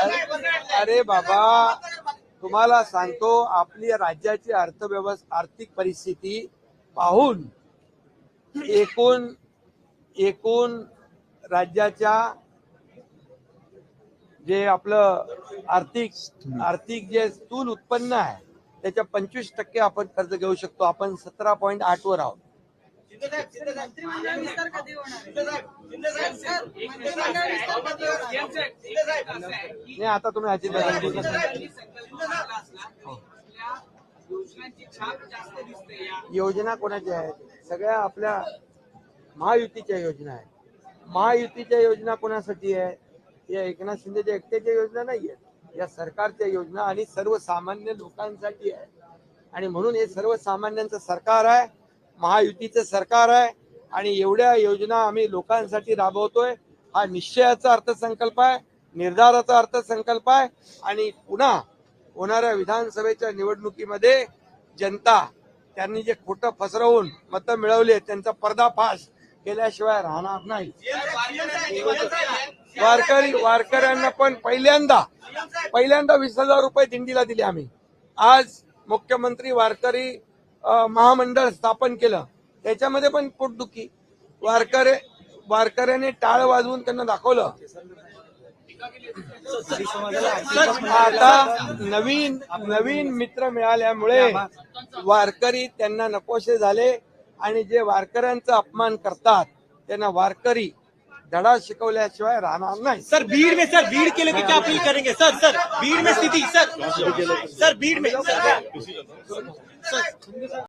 अरे बाबा तुम्हाला सांगतो आपली राज्याची अर्थव्यवस्था आर्थिक परिस्थिती पाहून एकूण एकूण राज्याच्या जे आपलं आर्थिक आर्थिक जे स्थूल उत्पन्न आहे त्याच्या पंचवीस टक्के आपण कर्ज घेऊ शकतो. आपण सतरा पॉईंट आठ वर आहोत. नाही आता तुम्ही अजित योजना कोणाच्या आहेत सगळ्या आपल्या महायुतीच्या योजना आहेत. महायुतीच्या योजना कोणासाठी आहे? या एकनाथ शिंदेच्या एकट्याच्या योजना नाही आहेत या सरकारच्या योजना आणि सर्वसामान्य लोकांसाठी आहे. आणि म्हणून हे सर्वसामान्यांचं सरकार आहे. महायुतीचं सरकार आहे आणि एवढ्या योजना आम्ही लोकांसाठी राबवतोय. हा निश्चयाचा अर्थसंकल्प आहे निर्धाराचा अर्थसंकल्प आहे आणि पुन्हा होणाऱ्या विधानसभेच्या निवडणुकीमध्ये जनता त्यांनी जे खोटं फसरवून मतं मिळवली त्यांचा पर्दाफाश केल्याशिवाय राहणार नाही. वारकरी वारकऱ्यांना पण पहिल्यांदा पहिल्यांदा वीस हजार रुपये दिंडीला दिले आम्ही. आज मुख्यमंत्री वारकरी महामंडळ स्थापन केलं. त्याच्यामध्ये पण पोटदुखी. वारकरे वारकऱ्याने टाळ वाजवून त्यांना दाखवलं. आता नवीन नवीन मित्र मिळाल्यामुळे वारकरी त्यांना नकोसे झाले आणि जे वारकऱ्यांचा अपमान करतात त्यांना वारकरी धडा शिकवल्याशिवाय राहणार नाही. सर भीड़ में सर भीड़ के लिए क्या अपील करेंगे? सर सर भीड़ में स्थिति सर। सर भीड़ में सर।